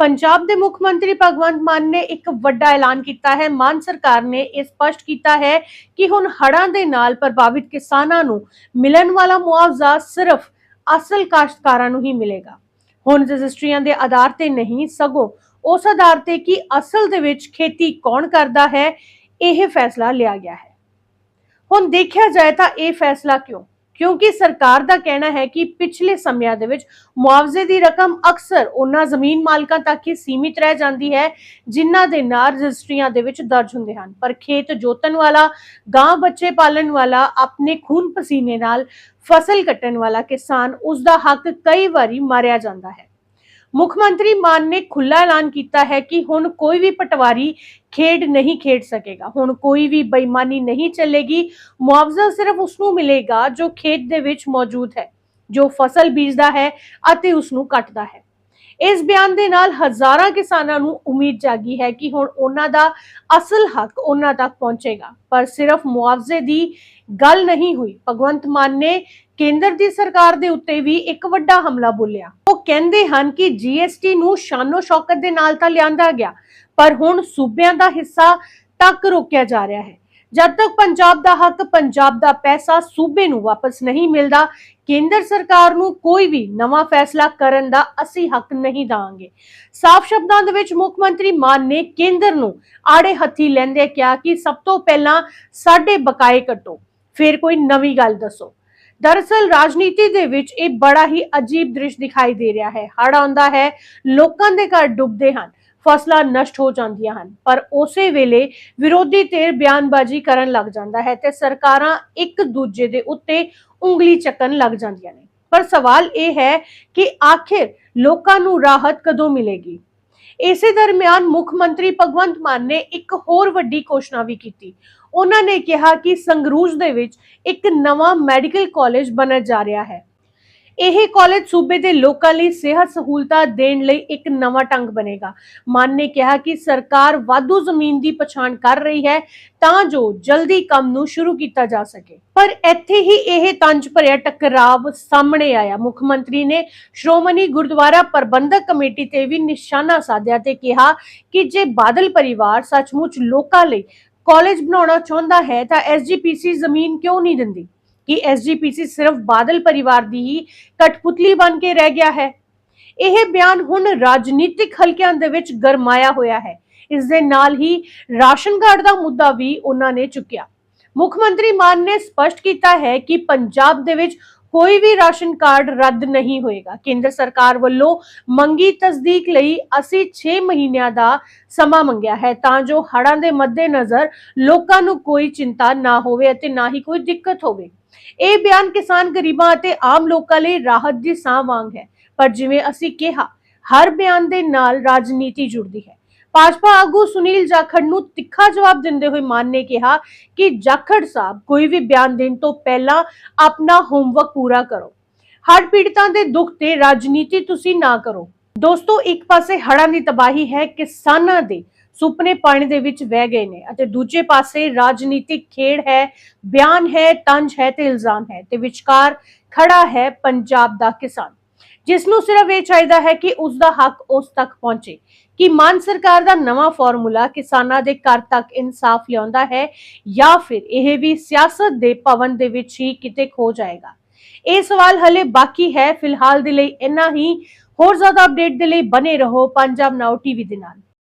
ਪੰਜਾਬ ਦੇ ਮੁੱਖ ਮੰਤਰੀ ਭਗਵੰਤ ਮਾਨ ਨੇ ਇੱਕ ਵੱਡਾ ਐਲਾਨ ਕੀਤਾ ਹੈ। ਮਾਨ ਸਰਕਾਰ ਨੇ ਇਹ ਸਪਸ਼ਟ ਕੀਤਾ ਹੈ ਕਿ ਹੁਣ ਹੜ੍ਹਾਂ ਦੇ ਨਾਲ ਪ੍ਰਭਾਵਿਤ ਕਿਸਾਨਾਂ ਨੂੰ ਮਿਲਣ ਵਾਲਾ ਮੁਆਵਜ਼ਾ ਸਿਰਫ ਅਸਲ ਕਾਸ਼ਤਕਾਰਾਂ ਨੂੰ ਹੀ ਮਿਲੇਗਾ। ਹੁਣ ਰਜਿਸਟਰੀਆਂ ਦੇ ਆਧਾਰ ਤੇ ਨਹੀਂ, ਸਗੋਂ ਉਸ ਆਧਾਰ ਤੇ ਕਿ ਅਸਲ ਦੇ ਵਿੱਚ ਖੇਤੀ ਕੌਣ ਕਰਦਾ ਹੈ, ਇਹ ਫੈਸਲਾ ਲਿਆ ਗਿਆ ਹੈ। ਹੁਣ ਦੇਖਿਆ ਜਾਏ ਤਾਂ ਇਹ ਫੈਸਲਾ ਕਿਉਂ? ਕਿਉਂਕਿ ਸਰਕਾਰ ਦਾ ਕਹਿਣਾ ਹੈ ਕਿ ਪਿਛਲੇ ਸਮਿਆਂ ਦੇ ਵਿੱਚ ਮੁਆਵਜ਼ੇ ਦੀ ਰਕਮ ਅਕਸਰ ਉਹਨਾਂ ਜ਼ਮੀਨ ਮਾਲਕਾਂ ਤੱਕ ਹੀ ਸੀਮਿਤ ਰਹਿ ਜਾਂਦੀ ਹੈ, ਜਿਨ੍ਹਾਂ ਦੇ ਨਾਂ ਰਜਿਸਟਰੀਆਂ ਦੇ ਵਿੱਚ ਦਰਜ ਹੁੰਦੇ ਹਨ। ਪਰ ਖੇਤ ਜੋਤਣ ਵਾਲਾ, ਗਾਂ ਬੱਚੇ ਪਾਲਣ ਵਾਲਾ, ਆਪਣੇ ਖੂਨ ਪਸੀਨੇ ਨਾਲ ਫਸਲ ਕੱਟਣ ਵਾਲਾ ਕਿਸਾਨ ਉਸ ਦਾ ਹੱਕ ਕਈ ਵਾਰੀ ਮਾਰਿਆ ਜਾਂਦਾ ਹੈ। ਮੁੱਖ ਮੰਤਰੀ ਮਾਨ ਨੇ ਖੁੱਲਾ ਐਲਾਨ ਕੀਤਾ ਹੈ ਕਿ ਹੁਣ ਕੋਈ ਵੀ ਪਟਵਾਰੀ ਖੇਡ ਨਹੀਂ ਖੇਡ ਸਕੇਗਾ। ਹੁਣ ਕੋਈ ਵੀ ਬੇਈਮਾਨੀ ਨਹੀਂ ਚੱਲੇਗੀ। ਮੁਆਵਜ਼ਾ ਸਿਰਫ ਉਸ ਨੂੰ ਮਿਲੇਗਾ ਜੋ ਖੇਤ ਦੇ ਵਿੱਚ ਮੌਜੂਦ ਹੈ, ਜੋ ਫਸਲ ਬੀਜਦਾ ਹੈ ਅਤੇ ਉਸ ਨੂੰ ਕੱਟਦਾ ਹੈ। ਇਸ ਬਿਆਨ ਦੇ ਨਾਲ ਹਜ਼ਾਰਾਂ ਕਿਸਾਨਾਂ ਨੂੰ ਉਮੀਦ ਜਾਗੀ ਹੈ ਕਿ ਹੁਣ ਉਹਨਾਂ ਦਾ ਅਸਲ ਹੱਕ ਉਹਨਾਂ ਤੱਕ ਪਹੁੰਚੇਗਾ। ਪਰ ਸਿਰਫ ਮੁਆਵਜ਼ੇ ਦੀ ਗੱਲ ਨਹੀਂ ਹੋਈ। ਭਗਵੰਤ ਮਾਨ ਨੇ ਕੇਂਦਰ ਦੀ ਸਰਕਾਰ ਦੇ ਉੱਤੇ ਵੀ ਇੱਕ ਵੱਡਾ ਹਮਲਾ ਬੋਲਿਆ। ਉਹ ਕਹਿੰਦੇ ਹਨ ਕਿ ਜੀਐਸਟੀ ਨੂੰ ਸ਼ਾਨੋ ਸ਼ੌਕਤ ਦੇ ਨਾਲ ਤਾਂ ਲਿਆਂਦਾ ਗਿਆ, ਪਰ ਹੁਣ ਸੂਬਿਆਂ ਦਾ ਹਿੱਸਾ ਤੱਕ ਰੋਕਿਆ ਜਾ ਰਿਹਾ ਹੈ। ਜਦ ਤੱਕ ਪੰਜਾਬ ਦਾ ਹੱਕ, ਪੰਜਾਬ ਦਾ ਪੈਸਾ ਸੂਬੇ ਨੂੰ ਵਾਪਸ ਨਹੀਂ ਮਿਲਦਾ, ਕੇਂਦਰ ਸਰਕਾਰ ਨੂੰ ਕੋਈ ਵੀ ਨਵਾਂ ਫੈਸਲਾ ਕਰਨ ਦਾ ਅਸੀਂ ਹੱਕ ਨਹੀਂ ਦਾਂਗੇ। ਸਾਫ਼ ਸ਼ਬਦਾਂ ਦੇ ਵਿੱਚ ਮੁੱਖ ਮੰਤਰੀ ਮਾਨ ਨੇ ਕੇਂਦਰ ਨੂੰ ਆੜੇ ਹੱਥੀ ਲੈਂਦੇ ਕਿਹਾ ਕਿ ਸਭ ਤੋਂ ਪਹਿਲਾਂ ਸਾਡੇ ਬਕਾਏ ਕੱਟੋ। ਫਿਰ ਕੋਈ ਨਵੀਂ ਗੱਲ ਦੱਸੋ। ਦਰਅਸਲ ਰਾਜਨੀਤੀ ਦੇ ਵਿੱਚ ਇਹ ਬੜਾ ਹੀ ਅਜੀਬ ਦ੍ਰਿਸ਼ ਦਿਖਾਈ ਦੇ ਰਿਹਾ ਹੈ। ਹੜ ਆਉਂਦਾ ਹੈ, ਲੋਕਾਂ ਦੇ ਘਰ ਡੁੱਬਦੇ ਹਨ, ਫਸਲਾਂ ਨਸ਼ਟ ਹੋ ਜਾਂਦੀਆਂ ਹਨ, ਪਰ ਉਸੇ ਵੇਲੇ ਵਿਰੋਧੀ ਧਿਰ ਬਿਆਨਬਾਜ਼ੀ ਕਰਨ ਲੱਗ ਜਾਂਦਾ ਹੈ ਤੇ ਸਰਕਾਰਾਂ ਇੱਕ ਦੂਜੇ ਦੇ ਉੱਤੇ ਉਂਗਲੀ ਚੱਕਣ ਲੱਗ ਜਾਂਦੀਆਂ ਨੇ। ਪਰ ਸਵਾਲ ਇਹ ਹੈ ਕਿ ਆਖਿਰ ਲੋਕਾਂ ਨੂੰ ਰਾਹਤ ਕਦੋਂ ਮਿਲੇਗੀ? ਇਸੇ ਦਰਮਿਆਨ ਮੁੱਖ ਮੰਤਰੀ ਭਗਵੰਤ ਮਾਨ ਨੇ ਇੱਕ ਹੋਰ ਵੱਡੀ ਘੋਸ਼ਣਾ ਵੀ ਕੀਤੀ। ਉਹਨਾਂ ਨੇ ਕਿਹਾ ਕਿ ਸੰਗਰੂਰ ਦੇ ਵਿੱਚ ਇੱਕ ਨਵਾਂ ਮੈਡੀਕਲ ਕਾਲਜ ਬਣਨ ਜਾ ਰਿਹਾ ਹੈ। ਇਹ ਕਾਲਜ ਸੂਬੇ ਦੇ ਲੋਕਾਂ ਲਈ ਸਿਹਤ ਸਹੂਲਤਾਂ ਦੇਣ ਲਈ ਇੱਕ ਨਵਾਂ ਢੰਗ ਬਣੇਗਾ। ਮਾਨ ਨੇ ਕਿਹਾ ਕਿ ਸਰਕਾਰ ਵਾਧੂ ਜ਼ਮੀਨ ਦੀ ਪਛਾਣ ਕਰ ਰਹੀ ਹੈ ਤਾਂ ਜੋ ਜਲਦੀ ਕੰਮ ਨੂੰ ਸ਼ੁਰੂ ਕੀਤਾ ਜਾ ਸਕੇ। ਪਰ ਇੱਥੇ ਹੀ ਇਹ ਤੰਜ ਭਰਿਆ ਟਕਰਾਵ ਸਾਹਮਣੇ ਆਇਆ। ਮੁੱਖ ਮੰਤਰੀ ਨੇ ਸ਼੍ਰੋਮਣੀ ਗੁਰਦੁਆਰਾ ਪ੍ਰਬੰਧਕ ਕਮੇਟੀ ਤੇ ਵੀ ਨਿਸ਼ਾਨਾ ਸਾਧਿਆ ਤੇ ਕਿਹਾ ਕਿ ਜੇ ਬਾਦਲ ਪਰਿਵਾਰ ਸੱਚਮੁੱਚ ਲੋਕਾਂ ਲਈ ਕਾਲਜ ਬਣਾਉਣਾ ਚਾਹੁੰਦਾ ਹੈ ਤਾਂ ਐਸਜੀਪੀਸੀ ਜ਼ਮੀਨ ਕਿਉਂ ਨਹੀਂ ਦਿੰਦੀ? ਕਿ ਐਸਜੀਪੀਸੀ ਸਿਰਫ ਬਾਦਲ ਪਰਿਵਾਰ ਦੀ ਹੀ ਕਠਪੁਤਲੀ ਬਣ ਕੇ ਰਹਿ ਗਿਆ ਹੈ? ਇਹ ਬਿਆਨ ਹੁਣ ਰਾਜਨੀਤਿਕ ਹਲਕਿਆਂ ਦੇ ਵਿੱਚ ਗਰਮਾਇਆ ਹੋਇਆ ਹੈ। ਇਸ ਦੇ ਨਾਲ ਹੀ ਰਾਸ਼ਨ ਕਾਰਡ ਦਾ ਮੁੱਦਾ ਵੀ ਉਹਨਾਂ ਨੇ ਚੁੱਕਿਆ। ਮੁੱਖ ਮੰਤਰੀ ਮਾਨ ਨੇ ਸਪਸ਼ਟ ਕੀਤਾ ਹੈ ਕਿ ਪੰਜਾਬ ਦੇ ਵਿੱਚ ਕੋਈ ਵੀ ਰਾਸ਼ਨ ਕਾਰਡ ਰੱਦ ਨਹੀਂ ਹੋਏਗਾ। ਕੇਂਦਰ ਸਰਕਾਰ ਵੱਲੋਂ ਮੰਗੀ ਤਸਦੀਕ ਲਈ ਅਸੀਂ 6 ਮਹੀਨਿਆਂ ਦਾ ਸਮਾਂ ਮੰਗਿਆ ਹੈ ਤਾਂ ਜੋ ਹੜ੍ਹਾਂ ਦੇ ਮੱਦੇਨਜ਼ਰ ਲੋਕਾਂ ਨੂੰ ਕੋਈ ਚਿੰਤਾ ਨਾ ਹੋਵੇ ਅਤੇ ਨਾ ਹੀ ਕੋਈ ਦਿੱਕਤ ਹੋਵੇ। ਇਹ ਬਿਆਨ ਕਿਸਾਨ ਗਰੀਬਾਂ ਅਤੇ ਆਮ ਲੋਕਾਂ ਲਈ ਰਾਹਤ ਦੀ ਸਾਹ ਵਾਂਗ ਹੈ। ਪਰ ਜਿਵੇਂ ਅਸੀਂ ਕਿਹਾ, ਹਰ ਬਿਆਨ ਦੇ ਨਾਲ ਰਾਜਨੀਤੀ ਜੁੜਦੀ ਹੈ। ਭਾਜਪਾ ਆਗੂ ਸੁਨੀਲ ਜਾਖੜ ਨੂੰ ਤਿੱਖਾ ਜਵਾਬ ਦਿੰਦੇ ਹੋਏ ਮਾਨ ਨੇ ਕਿਹਾ ਕਿ ਜਾਖੜ ਸਾਹਿਬ ਕੋਈ ਵੀ ਬਿਆਨ ਦੇਣ ਤੋਂ ਪਹਿਲਾਂ ਆਪਣਾ ਹੋਮਵਰਕ ਪੂਰਾ ਕਰੋ। ਹੜ੍ਹ ਪੀੜਤਾਂ ਦੇ ਦੁੱਖ ਤੇ ਰਾਜਨੀਤੀ ਤੁਸੀਂ ਨਾ ਕਰੋ। ਦੋਸਤੋ, ਇੱਕ ਪਾਸੇ ਹੜ੍ਹਾਂ ਦੀ ਤਬਾਹੀ ਹੈ, ਕਿਸਾਨਾਂ ਦੇ ਸੁਪਨੇ ਪਾਣੀ ਦੇ ਵਿੱਚ ਵਹਿ ਗਏ ਨੇ ਅਤੇ ਦੂਜੇ ਪਾਸੇ ਰਾਜਨੀਤਿਕ ਖੇਡ ਹੈ, ਬਿਆਨ ਹੈ, ਤੰਜ ਹੈ ਤੇ ਇਲਜ਼ਾਮ ਹੈ ਤੇ ਵਿਚਕਾਰ ਖੜਾ ਹੈ ਪੰਜਾਬ ਦਾ ਕਿਸਾਨ। ਜਿਸ ਨੂੰ ਸਿਰਫ ਇਹ ਚਾਹੀਦਾ ਹੈ ਕਿ ਉਸ ਦਾ ਹੱਕ ਉਸ ਤੱਕ ਪਹੁੰਚੇ। ਕਿ ਮਾਨ ਸਰਕਾਰ ਦਾ ਨਵਾਂ ਫਾਰਮੂਲਾ ਕਿਸਾਨਾਂ ਦੇ ਘਰ ਤੱਕ ਇਨਸਾਫ ਲਿਆਉਂਦਾ ਹੈ ਜਾਂ ਫਿਰ ਇਹ ਵੀ ਸਿਆਸਤ ਦੇ ਭਵਨ ਦੇ ਵਿੱਚ ਹੀ ਕਿਤੇ ਖੋ ਜਾਏਗਾ? ਇਹ ਸਵਾਲ ਹਲੇ ਬਾਕੀ ਹੈ। ਫਿਲਹਾਲ ਦੇ ਲਈ ਇੰਨਾ ਹੀ। ਹੋਰ ਜ਼ਿਆਦਾ ਅਪਡੇਟ ਦੇ ਲਈ ਬਨੇ ਰਹੋ ਪੰਜਾਬ ਨਾਓ ਟੀਵੀ ਦੇ ਨਾਲ।